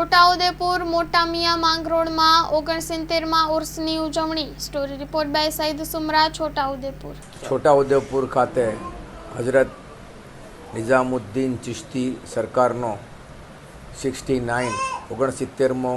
છોટાઉદેપુર મોટા મિયા માંગરોળમાં ઓગણસિત્તેરમાં ઉર્સની ઉજવણી. Story report by Saeed Sumra, Chhotaudepur. Chhotaudepur ખાતે હજરત નિઝામુદ્દીન ચિશ્તી સરકારનો સિક્સટી નાઇન, ઓગણસિત્તેરમો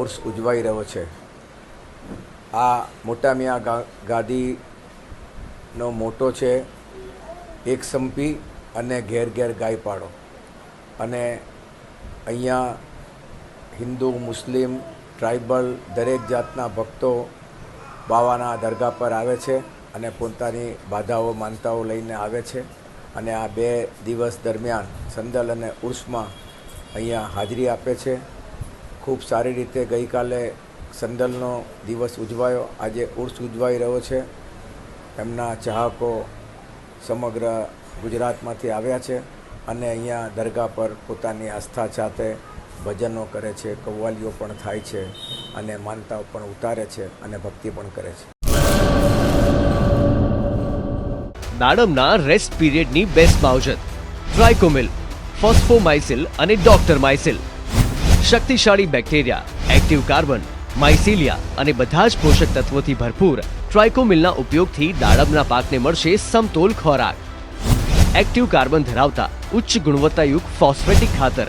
ઉર્સ ઉજવાઈ રહ્યો છે. આ મોટા મિયા ગાદીનો મોટો છે, એક સંપી અને ઘેર ઘેર ગાય પાડો અને અહીંયા હિન્દુ, મુસ્લિમ, ટ્રાઇબલ દરેક જાતના ભક્તો બાવાના દરગાહ પર આવે છે અને પોતાની બાધાઓ, માનતાઓ લઈને આવે છે. અને આ બે દિવસ દરમિયાન સંદલ અને ઉર્સમાં અહીંયા હાજરી આપે છે. ખૂબ સારી રીતે ગઈકાલે સંદલનો દિવસ ઉજવાયો. આજે ઉર્સ ઉજવાઈ રહ્યો છે. એમના ચાહકો સમગ્ર ગુજરાતમાંથી આવ્યા છે અને અહીંયા દરગાહ પર પોતાની આસ્થા સાથે ભજનો કરે છે, કવ્વાલીઓ પણ થાય છે અને માનતાઓ પણ ઉતારે છે અને ભક્તિ પણ કરે છે. દાડમના રેસ્ટ પીરિયડની બેસ્ટ માવજત ટ્રાઇકોમિલ ફોસ્ફોમાઇસિલ અને ડોક્ટર માઇસિલ શક્તિશાળી બેક્ટેરિયા એક્ટિવ કાર્બન માઇસિલિયા અને બધા જ પોષક તત્વોથી ભરપૂર ટ્રાઇકોમિલના ઉપયોગથી દાડમના પાકને મળશે સમતોલ ખોરાક. એક્ટિવ કાર્બન ધરાવતા ઉચ્ચ ગુણવત્તાયુક્ત ફોસ્ફેટિક ખાતર.